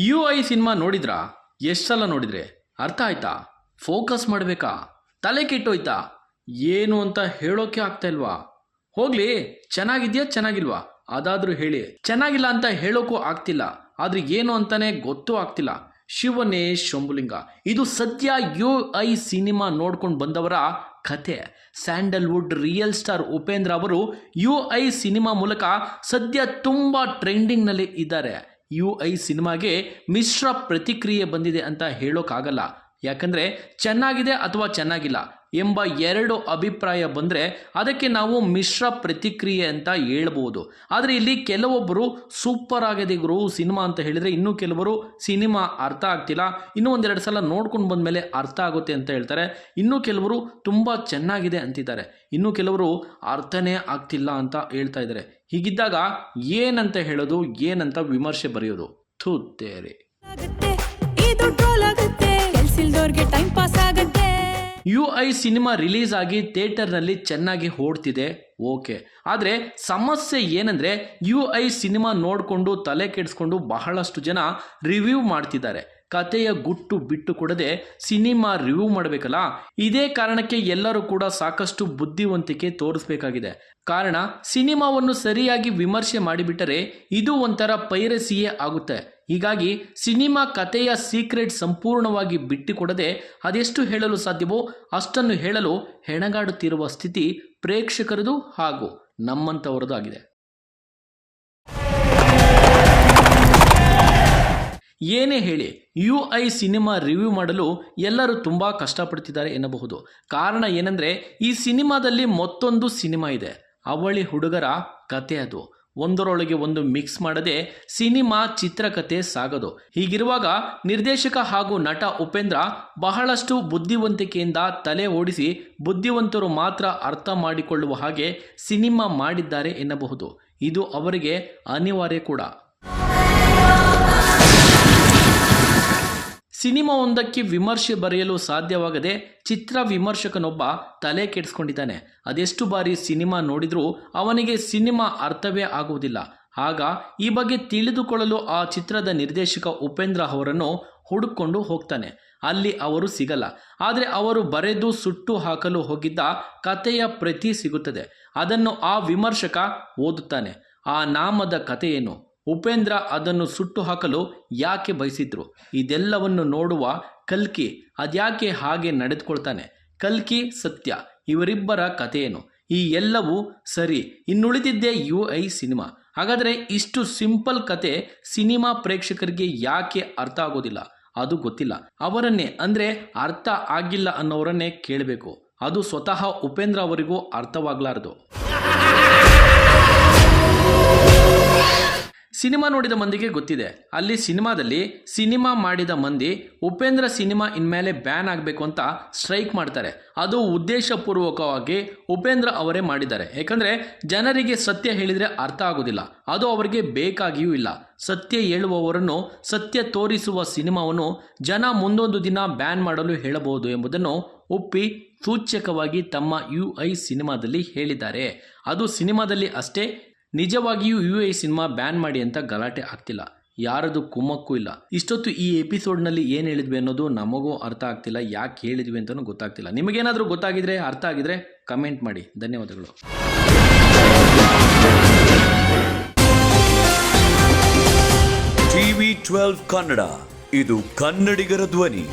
You I cinema ನೋಡಿದ್ರಾ? ಎಷ್ಟಲ್ಲ ನೋಡಿದ್ರೆ? ಅರ್ಥ ಆಯ್ತಾ? ಫೋಕಸ್ ಮಾಡಬೇಕಾ? ತಲೆ ಕೆಟ್ಟೋಯ್ತಾ? ಏನು ಅಂತ ಹೇಳೋಕೆ ಆಗ್ತಾ ಇಲ್ವಾ? ಹೋಗ್ಲಿ, ಚೆನ್ನಾಗಿದ್ಯಾ, ಚೆನ್ನಾಗಿಲ್ವಾ? ಅದಾದರೂ ಹೇಳಿ. ಚೆನ್ನಾಗಿಲ್ಲ ಅಂತ ಹೇಳೋಕ್ಕೂ ಆಗ್ತಿಲ್ಲ. ಆದ್ರೆ ಏನು ಅಂತಾನೆ ಗೊತ್ತೂ ಆಗ್ತಿಲ್ಲ. ಶಿವನೇ ಶಂಭುಲಿಂಗ. ಇದು ಸದ್ಯ ಯು ಐ ಸಿನಿಮಾ ನೋಡ್ಕೊಂಡು ಬಂದವರ ಕತೆ. ಸ್ಯಾಂಡಲ್ವುಡ್ ರಿಯಲ್ ಸ್ಟಾರ್ ಉಪೇಂದ್ರ ಅವರು ಯು ಐ ಸಿನಿಮಾ ಮೂಲಕ ಸದ್ಯ ತುಂಬ ಟ್ರೆಂಡಿಂಗ್ನಲ್ಲಿ ಇದ್ದಾರೆ. ಯು ಐ ಸಿನಿಮಾಗೆ ಮಿಶ್ರ ಪ್ರತಿಕ್ರಿಯೆ ಬಂದಿದೆ ಅಂತ ಹೇಳೋಕ್ಕಾಗಲ್ಲ. ಯಾಕಂದರೆ ಚೆನ್ನಾಗಿದೆ ಅಥವಾ ಚೆನ್ನಾಗಿಲ್ಲ. ಎಂಬ ಎರಡು ಅಭಿಪ್ರಾಯ ಬಂದರೆ ಅದಕ್ಕೆ ನಾವು ಮಿಶ್ರ ಪ್ರತಿಕ್ರಿಯೆ ಅಂತ ಹೇಳ್ಬೋದು. ಆದರೆ ಇಲ್ಲಿ ಕೆಲವೊಬ್ಬರು ಸೂಪರ್ ಆಗಿದೆ ಗುರು, ಸಿನಿಮಾ ಅಂತ ಹೇಳಿದರೆ ಇನ್ನೂ ಕೆಲವರು ಸಿನಿಮಾ ಅರ್ಥ ಆಗ್ತಿಲ್ಲ. ಇನ್ನೂ ಒಂದೆರಡು ಸಲ ನೋಡ್ಕೊಂಡು ಬಂದಮೇಲೆ ಅರ್ಥ ಆಗುತ್ತೆ ಅಂತ ಹೇಳ್ತಾರೆ. ಇನ್ನೂ ಕೆಲವರು ತುಂಬ ಚೆನ್ನಾಗಿದೆ ಅಂತಿದ್ದಾರೆ. ಇನ್ನು ಕೆಲವರು ಅರ್ಥನೇ ಆಗ್ತಿಲ್ಲ ಅಂತ ಹೇಳ್ತಾ ಇದ್ದಾರೆ. ಹೀಗಿದ್ದಾಗ ಏನಂತ ಹೇಳೋದು, ಏನಂತ ವಿಮರ್ಶೆ ಬರೆಯೋದು? ಕೆಲ್ಸಿಲ್ದೋರ್ಗೆ ಟೈಮ್ ಪಾಸ್ ಆಗುತ್ತೆ. ಯು ಐ ಸಿನಿಮಾ ರಿಲೀಸ್ ಆಗಿ ಥಿಯೇಟರ್ನಲ್ಲಿ ಚೆನ್ನಾಗಿ ಓಡ್ತಿದೆ ಓಕೆ ಆದರೆ ಸಮಸ್ಯೆ ಏನಂದರೆ ಯು ಐ ಸಿನಿಮಾ ನೋಡಿಕೊಂಡು ತಲೆ ಕೆಡಿಸ್ಕೊಂಡು ಬಹಳಷ್ಟು ಜನ ರಿವ್ಯೂ ಮಾಡ್ತಿದ್ದಾರೆ. ಕತೆಯ ಗುಟ್ಟು ಬಿಟ್ಟು ಕೊಡದೆ ಸಿನಿಮಾ ರಿವ್ಯೂ ಮಾಡಬೇಕಲ್ಲ? ಇದೇ ಕಾರಣಕ್ಕೆ ಎಲ್ಲರೂ ಕೂಡ ಸಾಕಷ್ಟು ಬುದ್ಧಿವಂತಿಕೆ ತೋರಿಸಬೇಕಾಗಿದೆ. ಕಾರಣ ಸಿನಿಮಾವನ್ನು ಸರಿಯಾಗಿ ವಿಮರ್ಶೆ ಮಾಡಿಬಿಟ್ಟರೆ ಇದು ಒಂಥರ ಪೈರಸಿಯೇ ಆಗುತ್ತೆ. ಹೀಗಾಗಿ ಸಿನಿಮಾ ಕಥೆಯ ಸೀಕ್ರೆಟ್ ಸಂಪೂರ್ಣವಾಗಿ ಬಿಟ್ಟುಕೊಡದೆ ಅದೆಷ್ಟು ಹೇಳಲು ಸಾಧ್ಯವೋ ಅಷ್ಟನ್ನು ಹೇಳಲು ಹೆಣಗಾಡುತ್ತಿರುವ ಸ್ಥಿತಿ ಪ್ರೇಕ್ಷಕರದು ಹಾಗೂ ನಮ್ಮಂಥವರದು ಆಗಿದೆ ಏನೇ ಹೇಳಿ, ಯು ಐ ಸಿನಿಮಾ ರಿವ್ಯೂ ಮಾಡಲು ಎಲ್ಲರೂ ತುಂಬ ಕಷ್ಟಪಡ್ತಿದ್ದಾರೆ ಎನ್ನಬಹುದು. ಕಾರಣ ಏನಂದರೆ ಈ ಸಿನಿಮಾದಲ್ಲಿ ಮತ್ತೊಂದು ಸಿನಿಮಾ ಇದೆ. ಅವಳಿ ಹುಡುಗರ ಕತೆ ಅದು. ಒಂದರೊಳಗೆ ಒಂದು ಮಿಕ್ಸ್ ಮಾಡದೆ ಸಿನಿಮಾ ಚಿತ್ರಕಥೆ ಸಾಗದು. ಹೀಗಿರುವಾಗ ನಿರ್ದೇಶಕ ಹಾಗೂ ನಟ ಉಪೇಂದ್ರ ಬಹಳಷ್ಟು ಬುದ್ಧಿವಂತಿಕೆಯಿಂದ ತಲೆ ಓಡಿಸಿ ಬುದ್ಧಿವಂತರು ಮಾತ್ರ ಅರ್ಥ ಮಾಡಿಕೊಳ್ಳುವ ಹಾಗೆ ಸಿನಿಮಾ ಮಾಡಿದ್ದಾರೆ ಎನ್ನಬಹುದು. ಇದು ಅವರಿಗೆ ಅನಿವಾರ್ಯ ಕೂಡ. ಸಿನಿಮಾವೊಂದಕ್ಕೆ ವಿಮರ್ಶೆ ಬರೆಯಲು ಸಾಧ್ಯವಾಗದೆ ಚಿತ್ರ ವಿಮರ್ಶಕನೊಬ್ಬ ತಲೆ ಕೆಡಿಸ್ಕೊಂಡಿದ್ದಾನೆ. ಅದೆಷ್ಟು ಬಾರಿ ಸಿನಿಮಾ ನೋಡಿದರೂ ಅವನಿಗೆ ಸಿನಿಮಾ ಅರ್ಥವೇ ಆಗುವುದಿಲ್ಲ. ಆಗ ಈ ಬಗ್ಗೆ ತಿಳಿದುಕೊಳ್ಳಲು ಆ ಚಿತ್ರದ ನಿರ್ದೇಶಕ ಉಪೇಂದ್ರ ಅವರನ್ನು ಹುಡುಕೊಂಡು ಹೋಗ್ತಾನೆ. ಅಲ್ಲಿ ಅವರು ಸಿಗಲ್ಲ. ಆದರೆ ಅವರು ಬರೆದು ಸುಟ್ಟು ಹಾಕಲು ಹೋಗಿದ್ದ ಕಥೆಯ ಪ್ರತಿ ಸಿಗುತ್ತದೆ. ಅದನ್ನು ಆ ವಿಮರ್ಶಕ ಓದುತ್ತಾನೆ. ಆ ನಾಮದ ಕಥೆಯೇನು ಉಪೇಂದ್ರ ಅದನ್ನು ಸುಟ್ಟು ಹಾಕಲು ಯಾಕೆ ಬಯಸಿದ್ರು? ಇದೆಲ್ಲವನ್ನು ನೋಡುವ ಕಲ್ಕಿ ಅದ್ಯಾಕೆ ಹಾಗೆ ನಡೆದುಕೊಳ್ತಾನೆ? ಕಲ್ಕಿ ಸತ್ಯ, ಇವರಿಬ್ಬರ ಕಥೆಯೇನು? ಈ ಎಲ್ಲವೂ ಸರಿ, ಇನ್ನುಳಿದಿದ್ದೇ ಯು ಐ ಸಿನಿಮಾ. ಹಾಗಾದರೆ ಇಷ್ಟು ಸಿಂಪಲ್ ಕತೆ ಸಿನಿಮಾ ಪ್ರೇಕ್ಷಕರಿಗೆ ಯಾಕೆ ಅರ್ಥ ಆಗೋದಿಲ್ಲ? ಅದು ಗೊತ್ತಿಲ್ಲ. ಅವರನ್ನೇ, ಅಂದರೆ ಅರ್ಥ ಆಗಿಲ್ಲ ಅನ್ನೋರನ್ನೇ ಕೇಳಬೇಕು. ಅದು ಸ್ವತಃ ಉಪೇಂದ್ರ ಅವರಿಗೂ ಅರ್ಥವಾಗಲಾರದು. ಸಿನಿಮಾ ನೋಡಿದ ಮಂದಿಗೆ ಗೊತ್ತಿದೆ. ಅಲ್ಲಿ ಸಿನಿಮಾದಲ್ಲಿ ಸಿನಿಮಾ ಮಾಡಿದ ಮಂದಿ ಉಪೇಂದ್ರ ಸಿನಿಮಾ ಇನ್ಮೇಲೆ ಬ್ಯಾನ್ ಆಗಬೇಕು ಅಂತ ಸ್ಟ್ರೈಕ್ ಮಾಡ್ತಾರೆ. ಅದು ಉದ್ದೇಶಪೂರ್ವಕವಾಗಿ ಉಪೇಂದ್ರ ಅವರೇ ಮಾಡಿದ್ದಾರೆ. ಯಾಕಂದರೆ ಜನರಿಗೆ ಸತ್ಯ ಹೇಳಿದರೆ ಅರ್ಥ ಆಗೋದಿಲ್ಲ. ಅದು ಅವರಿಗೆ ಬೇಕಾಗಿಯೂ ಇಲ್ಲ. ಸತ್ಯ ಹೇಳುವವರನ್ನು, ಸತ್ಯ ತೋರಿಸುವ ಸಿನಿಮಾವನ್ನು ಜನ ಮುಂದೊಂದು ದಿನ ಬ್ಯಾನ್ ಮಾಡಲು ಹೇಳಬಹುದು ಎಂಬುದನ್ನು ಒಪ್ಪಿ ಸೂಚ್ಯಕವಾಗಿ ತಮ್ಮ ಯು ಐ ಸಿನಿಮಾದಲ್ಲಿ ಹೇಳಿದ್ದಾರೆ. ಅದು ಸಿನಿಮಾದಲ್ಲಿ ಅಷ್ಟೇ ನಿಜವಾಗಿಯೂ ಯು ಐ ಸಿನಿಮಾ ಬ್ಯಾನ್ ಮಾಡಿ ಅಂತ ಗಲಾಟೆ ಆಗ್ತಿಲ್ಲ. ಯಾರದು ಕುಮ್ಮಕ್ಕೂ ಇಲ್ಲ. ಇಷ್ಟೊತ್ತು ಈ ಎಪಿಸೋಡ್ನಲ್ಲಿ ಏನು ಹೇಳಿದ್ವಿ ಅನ್ನೋದು ನಮಗೂ ಅರ್ಥ ಆಗ್ತಿಲ್ಲ. ಯಾಕೆ ಹೇಳಿದ್ವಿ ಅಂತಲೂ ಗೊತ್ತಾಗ್ತಿಲ್ಲ. ನಿಮಗೇನಾದರೂ ಗೊತ್ತಾಗಿದ್ರೆ, ಅರ್ಥ ಆಗಿದ್ರೆ ಕಮೆಂಟ್ ಮಾಡಿ. ಧನ್ಯವಾದಗಳು. TV twelve Kannada. ಇದು ಕನ್ನಡಿಗರ ಧ್ವನಿ.